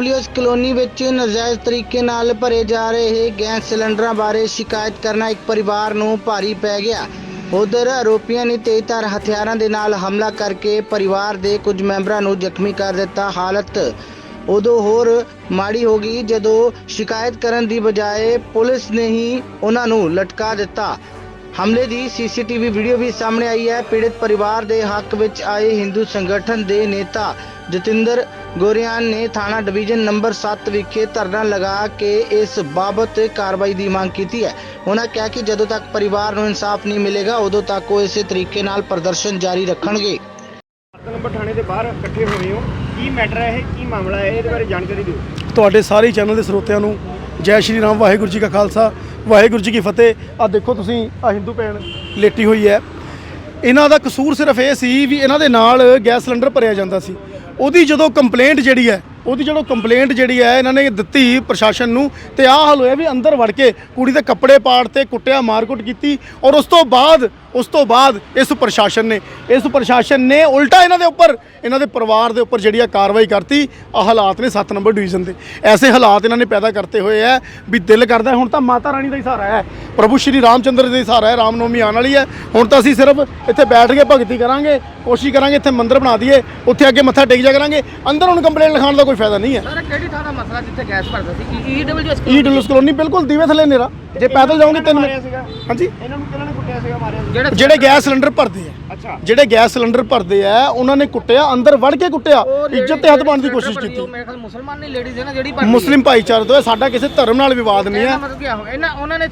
EWS colony ਵਿੱਚ ਨਜਾਇਜ਼ ਤਰੀਕੇ ਨਾਲ ਭਰੇ ਜਾ ਰਹੇ ਗੈਸ ਸਿਲੰਡਰਾਂ ਬਾਰੇ ਸ਼ਿਕਾਇਤ ਕਰਨਾ ਇੱਕ ਪਰਿਵਾਰ ਨੂੰ ਭਾਰੀ ਪੈ ਗਿਆ। ਉਧਰ ਆਰੋਪੀਆਂ ਨੇ ਤੇਜ਼ਧਾਰ ਹਥਿਆਰਾਂ ਦੇ ਨਾਲ ਹਮਲਾ ਕਰਕੇ ਪਰਿਵਾਰ ਦੇ ਕੁਝ ਮੈਂਬਰਾਂ ਨੂੰ ਜ਼ਖਮੀ ਕਰ ਦਿੱਤਾ। ਹਾਲਤ ਉਦੋਂ ਹੋਰ ਮਾੜੀ ਹੋ ਗਈ ਜਦੋਂ ਸ਼ਿਕਾਇਤ ਕਰਨ ਦੀ ਬਜਾਏ ਪੁਲਿਸ ਨੇ ਹੀ ਉਹਨਾਂ ਨੂੰ ਲਟਕਾ ਦਿੱਤਾ। ਹਮਲੇ ਦੀ ਸੀਸੀਟੀਵੀ ਵੀਡੀਓ ਵੀ ਸਾਹਮਣੇ ਆਈ ਹੈ। ਪੀੜਤ ਪਰਿਵਾਰ ਦੇ ਹੱਕ ਵਿੱਚ ਆਏ ਹਿੰਦੂ ਸੰਗਠਨ ਦੇ ਨੇਤਾ ਜਤਿੰਦਰ ਗੋਰਿਆਨ ਨੇ ਥਾਣਾ ਡਿਵੀਜ਼ਨ ਨੰਬਰ 7 ਵਿਖੇ ਧਰਨਾ ਲਗਾ ਕੇ ਇਸ ਬਾਬਤ ਕਾਰਵਾਈ ਦੀ ਮੰਗ ਕੀਤੀ ਹੈ। ਉਹਨਾਂ ਕਿਹਾ ਕਿ ਜਦੋਂ ਤੱਕ ਪਰਿਵਾਰ ਨੂੰ ਇਨਸਾਫ ਨਹੀਂ ਮਿਲੇਗਾ ਉਦੋਂ ਤੱਕ ਉਹ ਇਸੇ ਤਰੀਕੇ ਨਾਲ ਪ੍ਰਦਰਸ਼ਨ ਜਾਰੀ ਰੱਖਣਗੇ। ਸੱਤ ਨੰਬਰ ਥਾਣੇ ਦੇ ਬਾਹਰ ਇਕੱਠੇ ਹੋਏ ਹੋ। ਕੀ ਮੈਟਰ ਹੈ ਇਹ? ਕੀ ਮਾਮਲਾ ਹੈ? ਇਹਦੇ ਬਾਰੇ ਜਾਣਕਾਰੀ ਦਿਓ। ਤੁਹਾਡੇ ਸਾਰੇ ਚੈਨਲ ਦੇ ਸਰੋਤਿਆਂ ਨੂੰ ਜੈ ਸ਼੍ਰੀ ਰਾਮ ਵਾਹਿਗੁਰੂ ਜੀ ਕਾ ਖਾਲਸਾ ਵਾਹਿਗੁਰੂ ਜੀ ਕੀ ਫਤਿਹ। ਆ ਦੇਖੋ ਤੁਸੀਂ ਆ ਹਿੰਦੂ ਭੈਣ ਲੇਟੀ ਹੋਈ ਹੈ। ਇਹਨਾਂ ਦਾ ਕਸੂਰ ਸਿਰਫ ਇਹ ਸੀ ਵੀ ਇਹਨਾਂ ਦੇ ਨਾਲ ਗੈਸ ਸਿਲੰਡਰ ਭਰਿਆ ਜਾਂਦਾ ਸੀ। ਉਹਦੀ ਜਦੋਂ ਕੰਪਲੇਂਟ ਜਿਹੜੀ ਹੈ, ਉਹਦੀ ਜਦੋਂ ਕੰਪਲੇਂਟ ਜਿਹੜੀ ਹੈ, ਇਹਨਾਂ ਨੇ ਦਿੱਤੀ ਪ੍ਰਸ਼ਾਸਨ ਨੂੰ ਤੇ ਆਹ ਹਾਲ ਹੋਇਆ ਵੀ ਅੰਦਰ ਵੜ ਕੇ ਕੁੜੀ ਦੇ ਕੱਪੜੇ ਪਾੜ ਤੇ ਕੁੱਟਿਆ, ਮਾਰਕੁੱਟ ਕੀਤੀ ਔਰ ਉਸ ਤੋਂ ਬਾਅਦ ਉਸ ਤੋਂ ਬਾਅਦ ਇਸ ਪ੍ਰਸ਼ਾਸਨ ਨੇ ਇਸ ਪ੍ਰਸ਼ਾਸਨ ਨੇ ਉਲਟਾ ਇਹਨਾਂ ਦੇ ਉੱਪਰ ਇਹਨਾਂ ਦੇ ਪਰਿਵਾਰ ਦੇ ਉੱਪਰ ਜਿਹੜੀ ਆ ਕਾਰਵਾਈ ਕਰਤੀ ਆ ਹਾਲਾਤ ਨੇ 7 ਨੰਬਰ ਡਿਵੀਜ਼ਨ ਦੇ। ਐਸੇ ਹਾਲਾਤ ਇਹਨਾਂ ਨੇ ਪੈਦਾ ਕਰਤੇ ਹੋਏ ਆ ਵੀ ਦਿਲ ਕਰਦਾ ਹੁਣ ਤਾਂ ਮਾਤਾ ਰਾਣੀ ਦਾ ਹੀ ਸਹਾਰਾ ਹੈ ਪ੍ਰਭੂ ਸ਼੍ਰੀ ਰਾਮਚੰਦਰ ਦਾ ਹੀ ਸਹਾਰਾ ਹੈ ਰਾਮਨੌਮੀ ਆਉਣ ਵਾਲੀ ਹੈ। ਹੁਣ ਤਾਂ ਅਸੀਂ ਸਿਰਫ ਇੱਥੇ ਬੈਠ ਕੇ ਭਗਤੀ ਕਰਾਂਗੇ ਕੋਸ਼ਿਸ਼ ਕਰਾਂਗੇ ਇੱਥੇ ਮੰਦਿਰ ਬਣਾ ਦਈਏ ਉੱਥੇ ਅੱਗੇ ਮੱਥਾ ਟੇਕ ਜਾ ਕਰਾਂਗੇ ਅੰਦਰ ਹੁਣ ਕੰਪਲੇਂਟ ਲਿਖਾਉਣ ਦਾ ਕੋਈ ਫਾਇਦਾ ਨਹੀਂ ਹੈ। ਸਰ ਕਿਹੜੀ ਥਾਂ ਦਾ ਮਸਲਾ ਜਿੱਥੇ ਗੈਸ ਭਰਦਾ ਸੀ? ਈਡਬਲਯੂਐਸ ਈ ਡਬਲਯੂਐਸ ਕਲੋਨੀ ਬਿਲਕੁਲ ਦੀਵੇ ਥੱਲੇ ਨੇਰਾ। ਜੇ ਪੈਦਲ ਜਾਓਗੇ ਤਿੰਨ ਮਾਰਿਆ ਸੀਗਾ? ਹਾਂਜੀ। ਇਹਨਾਂ ਨੂੰ ਕਿਹਨਾਂ ਨੇ ਕੁੱਟਿਆ ਸੀਗਾ ਮਾਰਿਆ? ਜਿਹੜਾ ਜਿਹੜੇ ਗੈਸ ਸਿਲੰਡਰ ਭਰਦੇ ਆ। ਅੱਛਾ। ਜਿਹੜੇ ਗੈਸ ਸਿਲੰਡਰ ਭਰਦੇ ਆ ਉਹਨਾਂ ਨੇ ਕੁੱਟਿਆ ਅੰਦਰ ਵੜ ਕੇ ਕੁੱਟਿਆ। ਇੱਜ਼ਤ ਤੇ ਹੱਥ ਪਾਉਣ ਦੀ ਕੋਸ਼ਿਸ਼ ਕੀਤੀ। ਮੇਰੇ ਖਿਆਲ ਮੁਸਲਮਾਨ ਨਹੀਂ ਲੇਡੀਜ਼ ਹੈ ਨਾ ਜਿਹੜੀ ਭਰਦੀ ਮੁਸਲਿਮ ਭਾਈਚਾਰੇ ਤੋਂ ਸਾਡਾ ਕਿਸੇ ਧਰਮ ਨਾਲ ਵਿਵਾਦ ਨਹੀਂ ਹੈ। ਮਤਲਬ ਕੀ ਹੋ ਗਿਆ ਇਹਨਾਂ ਉਹਨਾਂ ਨੇ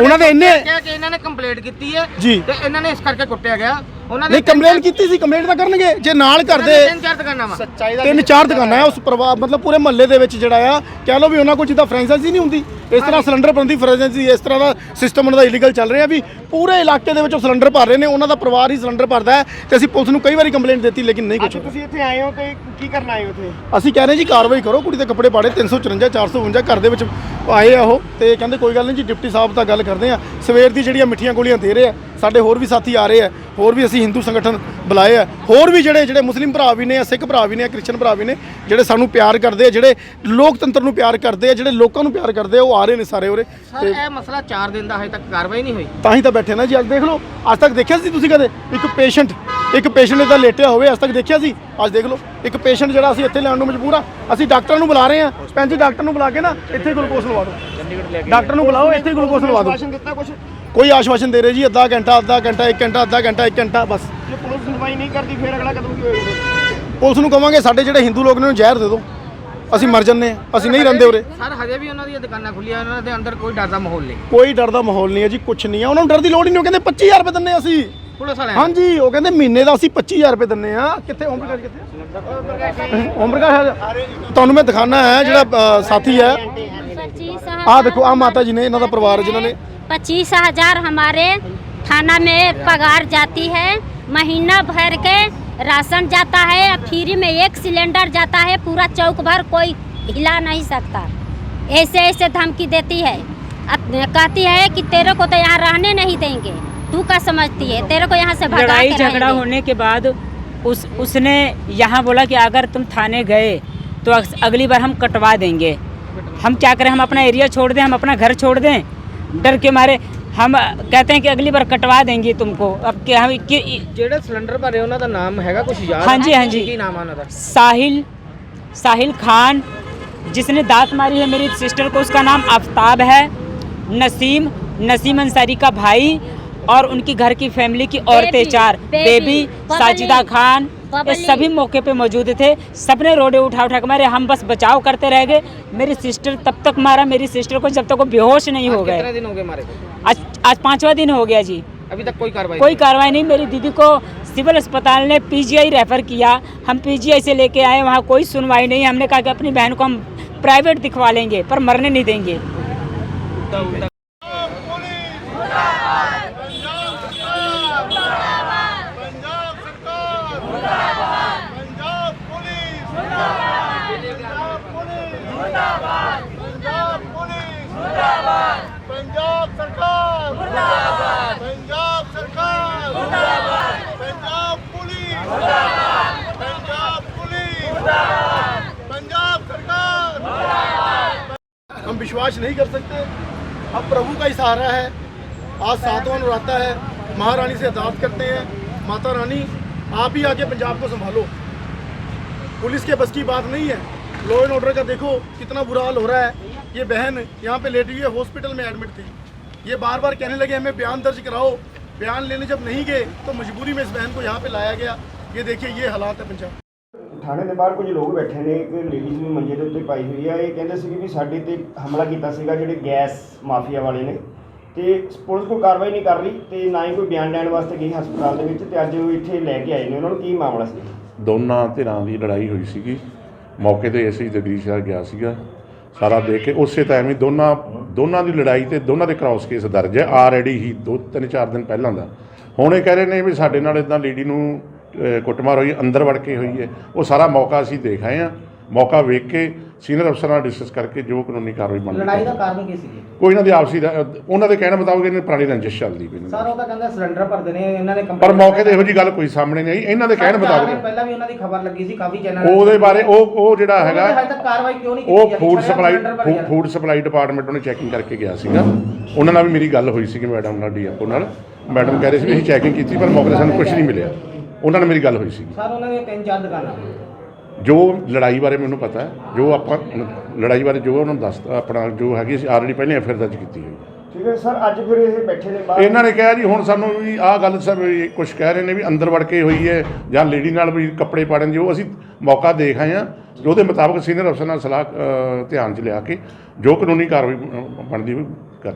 ਉਹਨਾਂ ਕਿਹਾ ਕਿ ਇਹਨਾਂ ਨੇ ਕੰਪਲੇਂਟ ਕੀਤੀ ਹੈ ਜੀ। ਤੇ ਇਹਨਾਂ ਨੇ ਇਸ ਕਰਕੇ ਕੁੱਟਿਆ ਗਿਆ। ਉਹਨਾਂ ਨਹੀਂ ਕੰਪਲੇਨ ਕੀਤੀ ਸੀ ਕੰਪਲੇਂਟ ਤਾਂ ਕਰਨਗੇ। ਜੇ ਨਾਲ ਕਰਦੇ ਤਿੰਨ ਚਾਰ ਦੁਕਾਨਾਂ ਵਾ। ਸੱਚਾਈ ਦਾ ਤਿੰਨ ਚਾਰ ਦੁਕਾਨਾਂ ਆ ਉਸ ਪਰਿਵਾਰ ਮਤਲਬ ਪੂਰੇ ਮਹੱਲੇ ਦੇ ਵਿੱਚ ਜਿਹੜਾ ਆ ਕਹਿ ਲਓ ਵੀ ਉਹਨਾਂ ਕੋਲ ਜਿੱਦਾਂ ਫਰੈਂਚਾਈਜ਼ੀ ਨਹੀਂ ਹੁੰਦੀ। ਇਸ ਤਰ੍ਹਾਂ ਸਿਲੰਡਰ ਬੰਦੀ ਫਰੈਂਚਾਈਜ਼ੀ ਇਸ ਤਰ੍ਹਾਂ ਦਾ ਸਿਸਟਮ ਉਹਨਾਂ ਦਾ ਇਲੀਗਲ ਚੱਲ ਰਿਹਾ ਵੀ ਪੂਰੇ ਇਲਾਕੇ ਦੇ ਵਿੱਚ ਉਹ ਸਿਲੰਡਰ ਭਰ ਰਹੇ ਨੇ ਉਹਨਾਂ ਦਾ ਪਰਿਵਾਰ ਹੀ ਸਿਲੰਡਰ ਭਰਦਾ ਹੈ ਤੇ ਅਸੀਂ ਪੁਲਿਸ ਨੂੰ ਕਈ ਵਾਰੀ ਕੰਪਲੇਂਟ ਦਿੱਤੀ ਲੇਕਿਨ ਨਹੀਂ ਕੁਝ ਤੁਸੀਂ ਇੱਥੇ ਆਏ ਹੋ ਤੇ ਕੀ ਕਰਨ ਆਏ ਹੋ ਇੱਥੇ? ਅਸੀਂ ਕਹਿ ਰਹੇ ਜੀ ਕਾਰਵਾਈ ਕਰੋ ਕੁੜੀ ਦੇ ਕੱਪੜੇ ਪਾੜੇ 354 452 ਘਰ ਦੇ ਵਿੱਚ ਆਏ ਆ ਉਹ ਤੇ ਕਹਿੰਦੇ ਕੋਈ ਗੱਲ ਨਹੀਂ ਜੀ ਡਿਪਟੀ ਸਾਹਿਬ ਤਾਂ ਗੱਲ ਕਰਦੇ ਆ। ਸਵੇਰ ਦੀ ਜਿਹੜੀਆਂ ਮਿੱਠੀਆਂ ਗੋਲੀਆਂ ਦੇ ਰਹੇ ਆ ਸਾਡੇ ਹੋਰ ਵੀ ਸਾਥੀ ਆ ਰਹੇ ਆ ਹੋਰ ਵੀ ਅਸੀਂ ਹਿੰਦੂ ਸੰਗਠਨ ਬੁਲਾਏ ਆ। ਹੋਰ ਵੀ ਜਿਹੜੇ ਜਿਹੜੇ ਮੁਸਲਿਮ ਭਰਾ ਵੀ ਨੇ ਆ ਸਿੱਖ ਭਰਾ ਵੀ ਨੇ ਆ ਕ੍ਰਿਸਚਨ ਭਰਾ ਵੀ ਨੇ ਜਿਹੜੇ ਸਾਨੂੰ ਪਿਆਰ ਕਰਦੇ ਆ ਜਿਹੜੇ ਲੋਕਤੰਤਰ ਨੂੰ ਪਿਆਰ ਕਰਦੇ ਆ ਜਿਹੜੇ ਲੋਕਾਂ ਨੂੰ ਪਿਆਰ ਕਰਦੇ ਆ ਉਹ ਆ ਰਹੇ ਨੇ ਸਾਰੇ ਉਰੇ। ਸਰ ਇਹ ਮਸਲਾ 4 ਦਿਨ ਦਾ ਹਜੇ ਤੱਕ ਕਾਰਵਾਈ ਨਹੀਂ ਹੋਈ। ਤਾਂ ਹੀ ਤਾਂ ਬੈਠੇ ਨਾ ਜੀ ਅੱਜ ਦੇਖ ਲਓ। ਅੱਜ ਤੱਕ ਦੇਖਿਆ ਸੀ ਤੁਸੀਂ ਕਦੇ? ਇੱਕ ਪੇਸ਼ੈਂਟ ਇੱਕ ਪੇਸ਼ੈਂਟ ਇਹਦਾ ਲੇਟਿਆ ਹੋਵੇ ਅੱਜ ਤੱਕ ਦੇਖਿਆ ਸੀ? ਅੱਜ ਦੇਖ ਲਓ। ਇੱਕ ਪੇਸ਼ੈਂਟ ਜਿਹੜਾ ਅਸੀਂ ਇੱਥੇ ਲੈਣ ਨੂੰ ਮਜਬੂਰ ਆ। ਅਸੀਂ ਡਾਕਟਰ ਨੂੰ ਬੁਲਾ ਰਹੇ ਹਾਂ ਸਪੈਂਜੀ ਡਾਕਟਰ ਨੂੰ ਬੁਲਾ ਕੇ ਨਾ ਇੱਥੇ ਗਲੂਕੋਜ਼ ਲਵਾ ਦਿਓ। ਡਾਕਟਰ ਨੂੰ ਬੁਲਾਓ ਇੱਥੇ ਗਲੂਕੋਜ਼ ਲਵਾ ਦਿਓ। ਭਾਸ਼ਣ ਦਿੱਤਾ ਕੁਝ ਕੋਈ ਆਸ਼ਵਾਸਨ ਦੇ ਰਹੇ ਜੀ ਅੱਧਾ ਘੰਟਾ ਅੱਧਾ ਘੰਟਾ 1 ਘੰਟਾ ਅੱਧਾ ਘੰਟਾ 1 ਘੰਟਾ ਬਸ। ਜੇ ਪੁਲਿਸ ਸੁਣਵਾਈ ਨਹੀਂ ਕਰਦੀ ਫਿਰ ਅਗਲਾ ਕਦਮ ਕੀ ਹੋਏਗਾ ਪੁਲਿਸ ਨੂੰ ਕਵਾਂਗੇ ਸਾਡੇ ਜਿਹੜੇ ਹਿੰਦੂ ਲੋਕ ਨੇ ਉਹਨੂੰ ਜ਼ਹਿਰ ਦੇ ਦਿਓ। ਅਸੀਂ ਮਰ ਜੰਨੇ ਆ। ਅਸੀਂ ਨਹੀਂ ਰਹਿੰਦੇ ਉਰੇ। ਸਰ ਹਜੇ ਵੀ ਉਹਨਾਂ ਦੀਆਂ ਦੁਕਾਨਾਂ ਖੁੱਲੀਆਂ ਉਹਨਾਂ ਦੇ ਅੰਦਰ ਕੋਈ ਡਰ ਦਾ ਮਾਹੌਲ ਨਹੀਂ। ਕੋਈ ਡਰ ਦਾ ਮਾਹੌਲ ਨਹੀਂ ਹੈ ਜੀ ਕੁਝ ਨਹੀਂ ਹੈ। ਉਹਨਾਂ ਨੂੰ ਡਰ ਦੀ ਲੋੜ ਹੀ ਨਹੀਂ ਉਹ ਕਹਿੰਦੇ 25000 ਰੁਪਏ ਦਿੰਨੇ ਅਸੀਂ। ਪੁਲਿਸ ਵਾਲਿਆਂ ਹਾਂਜੀ ਉਹ ਕਹਿੰਦੇ ਮਹੀਨੇ ਦਾ ਅਸੀਂ 25000 ਰੁਪਏ ਦਿੰਨੇ ਆ ਕਿੱਥੇ ਓਮ ਪ੍ਰਕਾਸ਼ ਕਿੱਥੇ ਓਮ ਪ੍ਰਕਾਸ਼ ਹੈ ਤੁਹਾਨੂੰ ਮੈਂ ਦਿਖਾਣਾ ਹੈ ਜਿਹੜਾ ਅ, ਸਾਥੀ ਹੈ पच्चीस ਆਹ ਦੇਖੋ ਆ ਮਾਤਾ ਜੀ ਨੇ ਇਹਨਾਂ ਦਾ ਪਰਿਵਾਰ ਹੈ ਜਿਨ੍ਹਾਂ ਨੇ पच्चीस हजार हमारे थाना में पगार जाती है महीना भर के राशन जाता है अब फ्री में एक सिलेंडर जाता है पूरा चौक भर कोई हिला नहीं सकता ऐसे ऐसे धमकी देती है अब कहती है कि तेरे को तो यहाँ रहने नहीं देंगे तू क्या समझती है तेरे को यहाँ से भगा लड़ाई के झगड़ा रहेंगे। होने के बाद उस उसने यहाँ बोला कि अगर तुम थाने गए तो अग- अगली बार हम कटवा देंगे हम क्या करें हम अपना एरिया छोड़ दें हम अपना घर छोड़ दें डर के मारे हम कहते हैं कि अगली बार कटवा देंगे तुमको अब क्या हम कि, ਜਿਹੜੇ ਸਿਲੰਡਰ ਭਰੇ ਉਹਨਾਂ ਦਾ ਨਾਮ ਹੈਗਾ ਕੁਝ ਯਾਦ ਹਾਂਜੀ, ਹਾਂਜੀ। ਕੀ ਨਾਮ ਆ ਉਹਨਾਂ ਦਾ साहिल साहिल खान जिसने दांत मारी है मेरी सिस्टर को उसका नाम आफ्ताब है नसीम नसीम अंसारी का भाई और उनकी घर की फैमिली की औरतें चार बेबी, साजिदा खान ये सभी मौके पे मौजूद थे। सबने रोडे उठा उठा के मारे हम बस बचाव करते रह गए। मेरी सिस्टर तब तक मारा मेरी सिस्टर को जब तक वो बेहोश नहीं हो कितने गए दिन हो गए मारे? आज आज पांचवा दिन हो गया जी। अभी तक कोई कार्रवाई कोई कार्रवाई नहीं मेरी दीदी को सिविल अस्पताल ने पीजीआई रेफर किया। हम पीजीआई से लेके आए वहाँ कोई सुनवाई नहीं। हमने कहा कि अपनी बहन को हम प्राइवेट दिखवा लेंगे पर मरने नहीं देंगे। विश्वास नहीं कर सकते। अब प्रभु का ही सहारा है। आज सातवां नवराता है। महारानी से अरदास करते हैं। माता रानी, आप ही आके पंजाब को संभालो। पुलिस के बस की बात नहीं है। लॉ एंड ऑर्डर का देखो, कितना बुरा हाल हो रहा है। ये बहन यहाँ पे लेटी हुई है हॉस्पिटल में एडमिट थी। ये बार बार कहने लगे, हमें बयान दर्ज कराओ। बयान लेने जब नहीं गए तो मजबूरी में इस बहन को यहाँ पे लाया गया। ये देखिए, ये हालात है पंजाब। ਥਾਣੇ ਦੇ ਬਾਹਰ ਕੁਝ ਲੋਕ ਬੈਠੇ ਨੇ, ਇੱਕ ਲੇਡੀਜ਼ ਵੀ ਮੰਜੇ ਦੇ ਉੱਤੇ ਪਾਈ ਹੋਈ ਆ। ਇਹ ਕਹਿੰਦੇ ਸੀਗੇ ਵੀ ਸਾਡੇ ਤੇ ਹਮਲਾ ਕੀਤਾ ਸੀਗਾ ਜਿਹੜੇ ਗੈਸ ਮਾਫੀਆ ਵਾਲੇ ਨੇ। ਤੇ ਪੁਲਿਸ ਕੋਈ ਕਾਰਵਾਈ ਨਹੀਂ ਕਰ ਰਹੀ ਤੇ ਨਾ ਹੀ ਕੋਈ ਬਿਆਨ ਲੈਣ ਵਾਸਤੇ ਗਈ ਹਸਪਤਾਲ ਦੇ ਵਿੱਚ ਤੇ ਅੱਜ ਉਹ ਇੱਥੇ ਲੈ ਕੇ ਆਏ ਨੇ। ਉਹਨਾਂ ਨੂੰ ਕੀ ਮਾਮਲਾ ਸੀ? ਦੋਨਾਂ ਧਿਰਾਂ ਦੀ ਲੜਾਈ ਹੋਈ ਸੀਗੀ। ਮੌਕੇ ਤੇ ਅਸੀਂ ਜਗਦੀਸ਼ ਸਾਹਿਬ ਗਿਆ ਸੀਗਾ। ਸਾਰਾ ਦੇਖ ਕੇ ਉਸੇ ਟਾਈਮ ਹੀ ਦੋਨਾਂ ਦੋਨਾਂ ਦੀ ਲੜਾਈ ਤੇ ਦੋਨਾਂ ਦੇ ਕ੍ਰਾਸ ਕੇਸ ਦਰਜ ਹੈ। ਆਲਰੇਡੀ ਹੀ ਦੋ, ਤਿੰਨ ਚਾਰ ਦਿਨ ਪਹਿਲਾਂ ਦਾ। ਹੁਣ ਇਹ ਕਹਿ ਰਹੇ ਨੇ ਵੀ ਸਾਡੇ ਨਾਲ ਇਦਾਂ ਲੇਡੀ ਨੂੰ ਕੁੱਟਮਾਰ ਹੋਈ ਅੰਦਰ ਵੜ ਕੇ ਹੋਈ ਹੈ। ਉਹ ਸਾਰਾ ਮੌਕਾ ਅਸੀਂ ਦੇਖ ਆਏ ਹਾਂ। ਮੌਕਾ ਵੇਖ ਕੇ ਸੀਨੀਅਰ ਅਫਸਰ ਨਾਲ ਡਿਸਕਸ ਕਰਕੇ ਜੋ ਕਾਨੂੰਨੀ ਕਾਰਵਾਈ ਬਣਦੀ ਲੜਾਈ ਦਾ ਕਾਰਨ ਕੀ ਸੀ ਕੋਈ ਇਹਨਾਂ ਦੀ ਆਪਸੀ ਦਾ- ਉਹਨਾਂ ਦੇ ਕਹਿਣ ਮੁਤਾਬਕ ਇਹਨਾਂ ਪੁਰਾਣੀ ਰੰਜਿਸ਼ ਚੱਲਦੀ ਪਈ ਸਰ। ਉਹ ਤਾਂ ਕਹਿੰਦਾ ਸਿਲੰਡਰ ਭਰਦੇ ਨੇ ਇਹਨਾਂ ਨੇ ਪਰ ਮੌਕੇ ਤੇ ਇਹੋ ਜੀ ਗੱਲ ਕੋਈ ਸਾਹਮਣੇ ਨਹੀਂ ਆਈ। ਇਹਨਾਂ ਦੇ ਕਹਿਣ ਮੁਤਾਬਕ ਪਹਿਲਾਂ ਵੀ ਉਹਨਾਂ ਦੀ ਖਬਰ ਲੱਗੀ ਸੀ ਕਾਫੀ ਚੈਨਲ ਉਹਦੇ ਬਾਰੇ ਉਹ ਉਹ ਜਿਹੜਾ ਹੈਗਾ ਹਜੇ ਤੱਕ ਕਾਰਵਾਈ ਕਿਉਂ ਨਹੀਂ ਕੀਤੀ ਉਹ? Food supply. Food supply department ਉਹਨੇ ਚੈਕਿੰਗ ਕਰਕੇ ਗਿਆ ਸੀਗਾ। ਉਹਨਾਂ ਨਾਲ ਵੀ ਮੇਰੀ ਗੱਲ ਹੋਈ ਸੀ ਕਿ ਮੈਡਮ ਨਾਲ ਡੀਐਫਓ ਨਾਲ। ਮੈਡਮ ਕਹਿ ਰਹੇ ਸੀ ਵੀ ਅਸੀਂ ਚੈਕਿੰਗ ਕੀਤੀ ਪਰ ਮੌਕੇ ਤੇ ਸਾਨੂੰ ਕੁਝ ਨਹੀਂ ਮਿਲਿਆ। ਉਹਨਾਂ ਨਾਲ ਮੇਰੀ ਗੱਲ ਹੋਈ ਸੀ। ਸਰ ਉਹਨਾਂ ਦੀਆਂ ਤਿੰਨ ਚਾਰ ਦੁਕਾਨਾਂ। ਜੋ ਲੜਾਈ ਬਾਰੇ ਮੈਨੂੰ ਪਤਾ ਹੈ ਜੋ ਆਪਾਂ ਲੜਾਈ ਬਾਰੇ ਜੋ ਉਹਨਾਂ ਨੂੰ ਦੱਸਤਾ ਆਪਣਾ ਜੋ ਹੈਗੀ ਸੀ ਆਲਰੇਡੀ ਪਹਿਲੇ ਐਫਆਰ ਦਰਜ ਕੀਤੀ ਹੋਈ ਹੈ। ਠੀਕ ਹੈ ਸਰ ਅੱਜ ਫਿਰ ਇਹ ਬੈਠੇ ਨੇ ਬਾਹਰ। ਇਹਨਾਂ ਨੇ ਕਿਹਾ ਜੀ ਹੁਣ ਸਾਨੂੰ ਵੀ ਆਹ ਗੱਲ ਸਰ ਕੁਝ ਕਹਿ ਰਹੇ ਨੇ ਵੀ ਅੰਦਰ ਵੜ ਕੇ ਹੋਈ ਹੈ ਜਾਂ ਲੇਡੀ ਨਾਲ ਵੀ ਕੱਪੜੇ ਪਾੜਨ ਦੀ ਉਹ ਅਸੀਂ ਮੌਕਾ ਦੇਖ ਆਏ ਹਾਂ ਉਹਦੇ ਮੁਤਾਬਕ ਸੀਨੀਅਰ ਅਫਸਰ ਨਾਲ ਸਲਾਹ ਧਿਆਨ 'ਚ ਲਿਆ ਕੇ ਜੋ ਕਾਨੂੰਨੀ ਕਾਰਵਾਈ ਬਣਦੀ ਹੋਈ ਕਰ